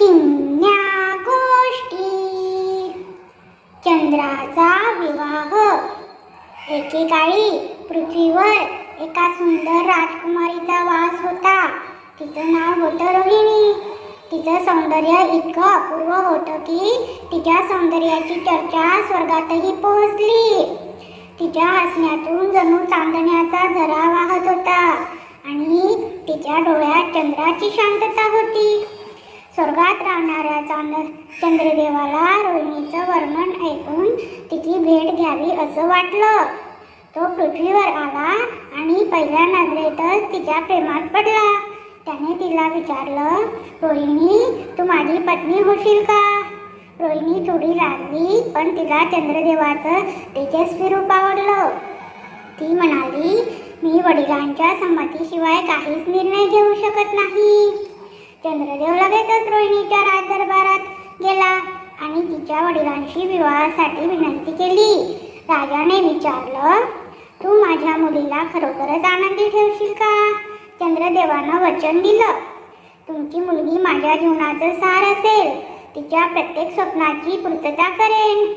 किन्या गोष्टी. चंद्राचा विवाह. एकेकाळी पृथ्वीवर एका सुंदर राजकुमारीचा वास होता. तिचं नाव होतं रोहिणी. तिचं सौंदर्य इतकं अपूर्व होतं की तिच्या सौंदर्याची चर्चा स्वर्गातही पोहोचली. तिच्या हसण्यातून जणू चांदण्याचा झरा वाहत होता आणि तिच्या डोळ्यात चंद्राची शांतता होती. स्वर्गात राहणाऱ्या चांद चंद्रदेवाला रोहिणीचं वर्णन ऐकून तिची भेट घ्यावी असं वाटलं. तो पृथ्वीवर आला आणि पहिल्या नजरेतच तिच्या प्रेमात पडला. त्याने तिला विचारलं रोहिणी तू माझी पत्नी होशील का? रोहिणी थोडी लागली पण तिला चंद्रदेवाचं तेजस्वी रूप आवडलं. ती म्हणाली मी वडिलांच्या संमतीशिवाय काहीच निर्णय घेऊ शकत नाही. चंद्रदेव लगेचच रोहिणीच्या राजदरबारात गेला आणि तिच्या वडिलांशी विवाहासाठी विनंती केली. राजाने विचारलं तू माझ्या मुलीला खरोखरच आनंदी ठेवशील का? चंद्रदेवानं वचन दिलं. तुमची मुलगी माझ्या जीवनाचं सार असेल. तिच्या प्रत्येक स्वप्नाची पूर्तता करेन.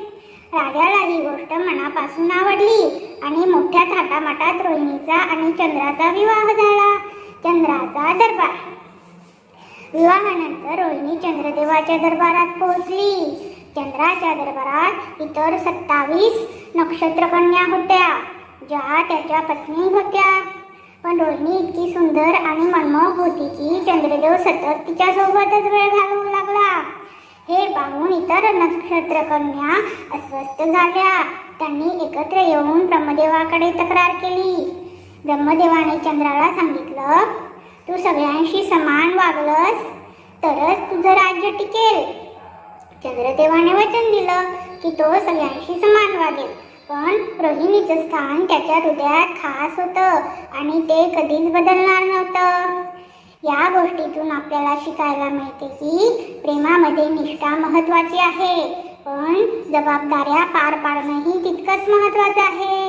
राजाला ही गोष्ट मनापासून आवडली आणि मोठ्या थाटामाटात रोहिणीचा आणि चंद्राचा विवाह झाला. चंद्राचा दरबार विवाहानंतर रोहिणी चंद्रदेवाच्या दरबारात पोहोचली. चंद्राच्या दरबारात इतर सत्तावीस नक्षत्रकन्या होत्या ज्या त्याच्या पत्नी होत्या. पण रोहिणी इतकी सुंदर आणि मनमोहक होती की चंद्रदेव सतत तिच्यासोबतच वेळ घालवू लागला. हे पाहून इतर नक्षत्रकन्या अस्वस्थ झाल्या. त्यांनी एकत्र येऊन ब्रह्मदेवाकडे तक्रार केली. ब्रह्मदेवाने चंद्राला सांगितलं तू सगळ्यांशी समान वागलंस तरच तुझं राज्य टिकेल. चंद्रदेवाने वचन दिलं की तो सगळ्यांशी समान वागेल. पण रोहिणीचं स्थान त्याच्या हृदयात खास होतं आणि ते कधीच बदलणार नव्हतं. या गोष्टीतून आपल्याला शिकायला मिळते की प्रेमामध्ये निष्ठा महत्वाची आहे. पण जबाबदाऱ्या पार पाडणंही तितकंच महत्वाचं आहे.